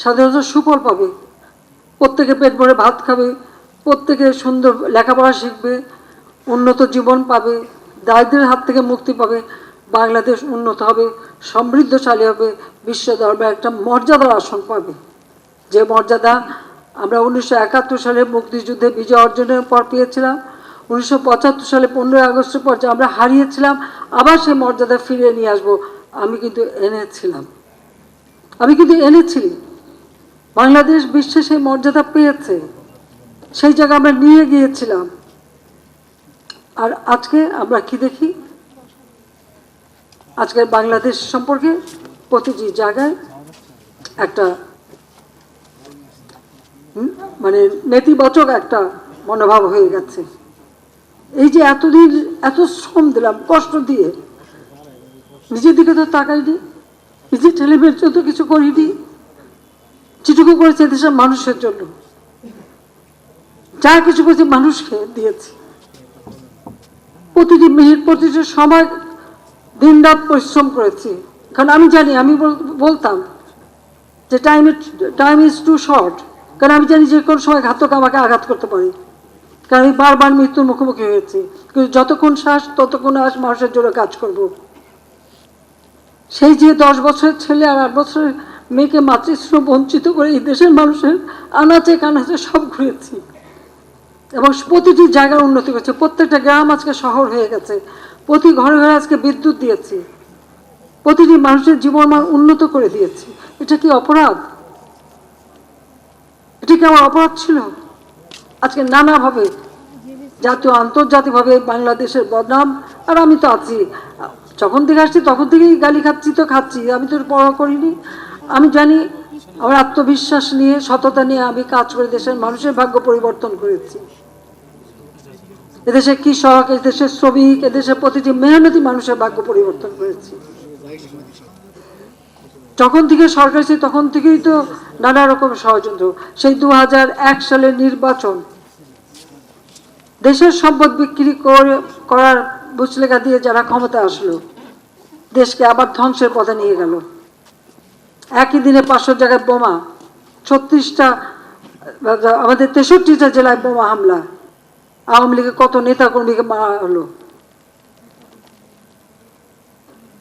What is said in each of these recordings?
স্বাধীনতার সুফল পাবে। প্রত্যেকে পেট ভরে ভাত খাবে, প্রত্যেকে সুন্দর লেখাপড়া শিখবে, উন্নত জীবন পাবে, দারিদ্রের হাত থেকে মুক্তি পাবে, বাংলাদেশ উন্নত হবে, সমৃদ্ধশালী হবে বিশ্ব দরবারে একটা মর্যাদার আসন পাবে। যে মর্যাদা আমরা উনিশশো একাত্তর সালে মুক্তিযুদ্ধে বিজয় অর্জনের পর পেয়েছিলাম, উনিশশো পঁচাত্তর সালে পনেরোই আগস্টের পর আমরা হারিয়েছিলাম, আবার সেই মর্যাদা ফিরিয়ে নিয়ে আসব, আমি কিন্তু এনেছিলাম। আমি কিন্তু এনেছি। বাংলাদেশ বিশ্বে সেই মর্যাদা পেয়েছে। সেই জায়গা আমরা নিয়ে গিয়েছিলাম। আর আজকে আমরা কি দেখি? আজকের বাংলাদেশ সম্পর্কে প্রতিটি জায়গায় একটা মানে নেতিবাচক একটা মনোভাব হয়ে গেছে। এই যে এতদিন এত শ্রম দিলাম, কষ্ট দিয়ে, নিজের দিকে তো তাকাইনি, নিজের ছেলেমেয়ের জন্য কিছু করিনি যেটুকু করেছে দেশের মানুষের জন্য। যা কিছু করেছে মানুষকে দিয়েছি। প্রতিটি মিনিট, প্রতিটি সময় দিন রাত পরিশ্রম করেছি। কারণ আমি জানি, আমি বলতাম যে time time is too short কারণ আমি জানি যে কোনো সময় ঘাতক আমাকে আঘাত করতে পারি। কারণ আমি বারবার মৃত্যুর মুখোমুখি হয়েছি। কিন্তু যতক্ষণ শ্বাস, ততক্ষণ আস মানুষের জন্য কাজ করব। সেই যে দশ বছরের ছেলে আর আট বছরের মেয়েকে মাতৃশ্রম বঞ্চিত করে এই দেশের মানুষের আনাচে কানাচে সব ঘুরেছি। এবং প্রতিটি জায়গার উন্নতি করছে। প্রত্যেকটা গ্রাম আজকে শহর হয়ে গেছে। প্রতি ঘরে ঘরে আজকে বিদ্যুৎ দিয়েছি। প্রতিটি মানুষের জীবনমান উন্নত করে দিয়েছি। এটা কি অপরাধ? এটা কি আমার অপরাধ ছিল? আজকে নানাভাবে জাতীয়, আন্তর্জাতিকভাবে বাংলাদেশের বদনাম। আর আমি তো আছি। যখন থেকে আসছি, তখন থেকেই গালি খাচ্ছি, তো খাচ্ছি। আমি তো পড়া করিনি। আমি জানি আমার আত্মবিশ্বাস নিয়ে, সততা নিয়ে আমি কাজ করে দেশের মানুষের ভাগ্য পরিবর্তন করেছি। এদেশের কৃষক এদেশের শ্রমিক এদেশের প্রতিটি মেহনতি মানুষের ভাগ্য পরিবর্তন করেছি। যখন থেকে সরকার ছিল তখন থেকেই তো নানা রকম ষড়যন্ত্র। সেই দু এক সালের নির্বাচন, দেশের সম্পদ বিক্রি করে, করার বুচলেখা দিয়ে যারা ক্ষমতা আসলো, দেশকে আবার ধ্বংসের পথে নিয়ে গেল। একই দিনে পাঁচশো জায়গায় বোমা, ছত্রিশটা, আমাদের তেষট্টিটা জেলায় বোমা হামলা। আওয়ামী লীগের কত নেতা কর্মীকে মারা হলো?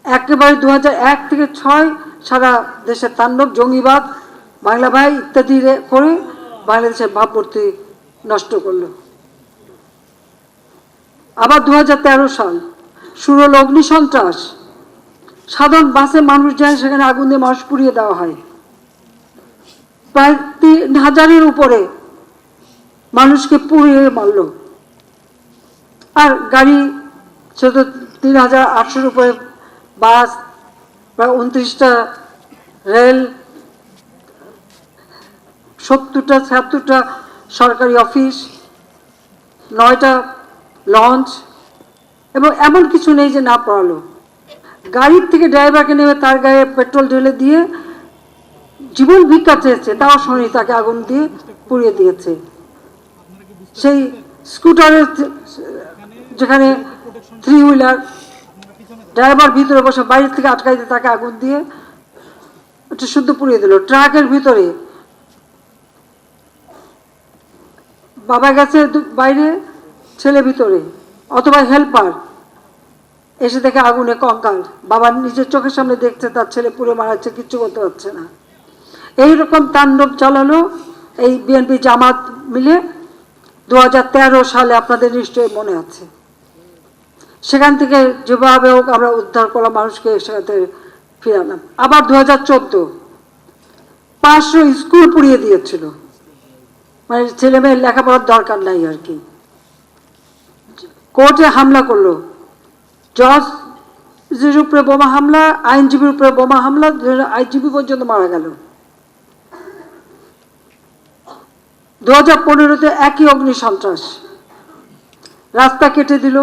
একেবারে দু এক থেকে ছয় সারা দেশের তাণ্ডব, জঙ্গিবাদ, বাংলা ভাই ইত্যাদি করে বাংলাদেশের ভাবমূর্তি নষ্ট করল। আবার দু হাজার তেরো সাল শুরু হলো অগ্নি সন্ত্রাস সাধারণ বাসে মানুষ যায়, সেখানে আগুন দিয়ে মানুষ পুড়িয়ে দেওয়া হয়। প্রায় তিন হাজারের উপরে মানুষকে পুড়িয়ে মারলো। আর গাড়ি সে তো তিন হাজার আটশোর উপরে বাস প্রায় উনত্রিশটা রেল, সত্তরটা, ছিয়াত্তরটা সরকারি অফিস, নয়টা লঞ্চ এবং এমন কিছু নেই যে না পড়ালো গাড়ির থেকে ড্রাইভারকে নেমে তার গায়ে পেট্রোল ঢেলে দিয়ে জীবন ভিক্ষা চেয়েছে, তাও শোনি তাকে আগুন দিয়ে পুড়িয়ে দিয়েছে। সেই স্কুটারের যেখানে থ্রি হুইলার ড্রাইভার ভিতরে বসে বাইরে থেকে আটকাইতে তাকে আগুন দিয়ে ওটা শুদ্ধ পুড়িয়ে দিল। ট্রাকের ভিতরে বাবা গেছে বাইরে, ছেলে ভিতরে, অথবা হেল্পার এসে দেখে আগুনে কঙ্কাল। বাবা নিজের চোখের সামনে দেখছে, তার ছেলে পুড়ে মারাচ্ছে কিচ্ছু করতে পারছে না। এইরকম তাণ্ডব চালালো এই বিএনপি জামাত মিলে। দু হাজার তেরো সালে আপনাদের নিশ্চয়ই মনে আছে। সেখান থেকে যেভাবে হোক আমরা উদ্ধার করা মানুষকে সেখান থেকে ফিরালাম আবার দু হাজার চোদ্দ, পাঁচশো স্কুল পুড়িয়ে দিয়েছিল। মানে ছেলে মেয়ের লেখাপড়ার দরকার নাই আর কি। কোর্টে হামলা করল। জজের উপরে বোমা হামলা, আইনজীবীর উপরে বোমা হামলা আইনজীবী পর্যন্ত মারা গেল। দু হাজার পনেরোতে একই অগ্নি সন্ত্রাস। রাস্তা কেটে দিল,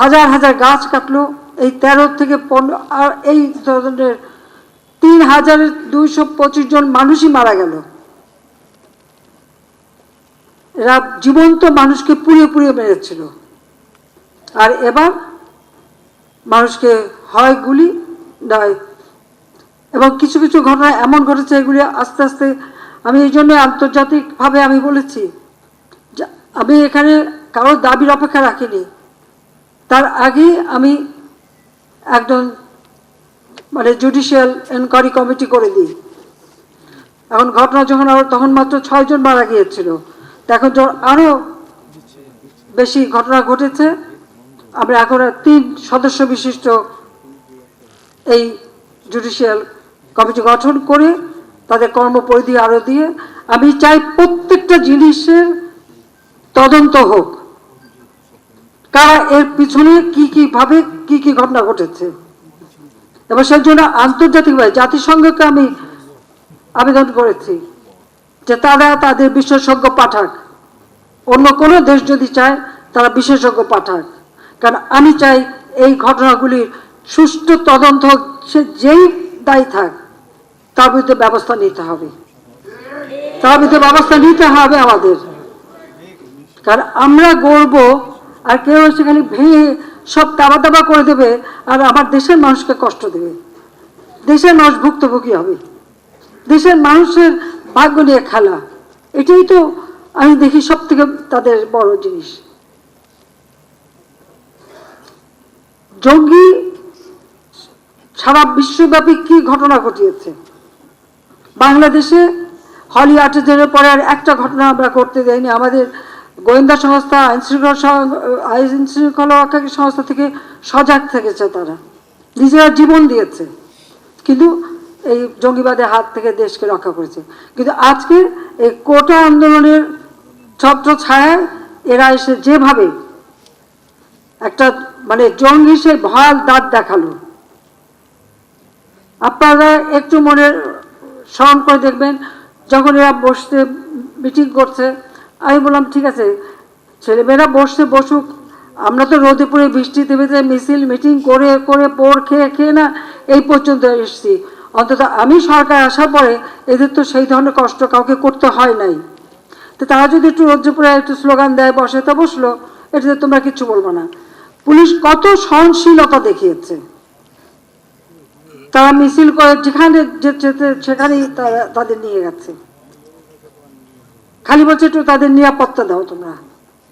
হাজার হাজার গাছ কাটলো, এই তেরো থেকে পনেরো, আর এই ধরনের তিন হাজার দুইশো পঁচিশ জন মানুষই মারা গেল। এরা জীবন্ত মানুষকে পুড়িয়ে পুড়িয়ে মেরেছিল। আর এবার মানুষকে হয় গুলি, নয়। এবং কিছু কিছু ঘটনা এমন ঘটেছে এগুলি আস্তে আস্তে আমি এই জন্য আন্তর্জাতিকভাবে আমি বলেছি আমি এখানে কারোর দাবির অপেক্ষা রাখিনি। তার আগে আমি একজন মানে জুডিশিয়াল এনকোয়ারি কমিটি করে দিই। এখন ঘটনা যখন আরও তখন মাত্র ছয়জন মারা গিয়েছিল। এখন যখন আরও বেশি ঘটনা ঘটেছে আমরা এখন তিন সদস্য বিশিষ্ট এই জুডিশিয়াল কমিটি গঠন করে তাদের কর্মপরিধি আরও দিয়ে আমি চাই প্রত্যেকটা জিনিসের তদন্ত হোক। কারা এর পিছনে কি কি ভাবে কি কি ঘটনা ঘটেছে? এবং সেই জন্য আন্তর্জাতিকভাবে জাতিসংঘকে আমি আবেদন করেছি যে তারা তাদের বিশেষজ্ঞ পাঠাক। অন্য কোনো দেশ যদি চায় তারা বিশেষজ্ঞ পাঠাক। কারণ আমি চাই এই ঘটনাগুলির সুষ্ঠু তদন্ত সে যেই দায়ী থাক, তার বিরুদ্ধে ব্যবস্থা নিতে হবে। তার বিরুদ্ধে ব্যবস্থা নিতে হবে আমাদের। কারণ আমরা গড়ব আর কেউ এসে খালি ভেঙে সব তাবা তাবা করে দেবে আর আমার দেশের মানুষকে কষ্ট দেবে। দেশের মানুষ ভুক্তভোগী হবে। দেশের মানুষের ভাগ্য নিয়ে খেলা। এটাই তো আমি দেখি সব থেকে তাদের বড় জিনিস। জঙ্গি সারা বিশ্বব্যাপী কি ঘটনা ঘটিয়েছে? বাংলাদেশে হলি আর্টিজেনের পরে আর একটা ঘটনা আমরা করতে দেয়নি আমাদের গোয়েন্দা সংস্থা, আইন শৃঙ্খলা সংস্থা থেকে সজাগ থেকেছে তারা। নিজেরা জীবন দিয়েছে। কিন্তু এই জঙ্গিবাদের হাত থেকে দেশকে রক্ষা করেছে। কিন্তু আজকে এই কোটা আন্দোলনের ছত্র ছায়ায় এরা এসে যেভাবে একটা মানে জঙ্গি সে ভয়াল দাঁত দেখাল। আপনারা একটু মনে স্মরণ করে দেখবেন, যখন এরা বসতে মিটিং করছে, আমি বললাম, ঠিক আছে, ছেলেমেয়েরা বসতে বসুক, আমরা তো রোদে পড়ে বৃষ্টিতে ভেতরে মিছিল মিটিং করে করে পোর খেয়ে খেয়ে না, এই পর্যন্ত এসেছি। অন্তত আমি সরকার আসার পরে এদের তো সেই ধরনের কষ্ট কাউকে করতে হয় নাই। তো তারা যদি একটু রোদ্রে পড়ে একটু স্লোগান দেয়, বসে তো বসল, এটাতে তোমরা কিচ্ছু বলব না। পুলিশ কত সহনশীলতা দেখিয়েছে। তারা মিছিল করে যেখানে সেখানেই তারা তাদের নিয়ে গেছে। খালি বলছে একটু তাদের নিরাপত্তা দাও তোমরা।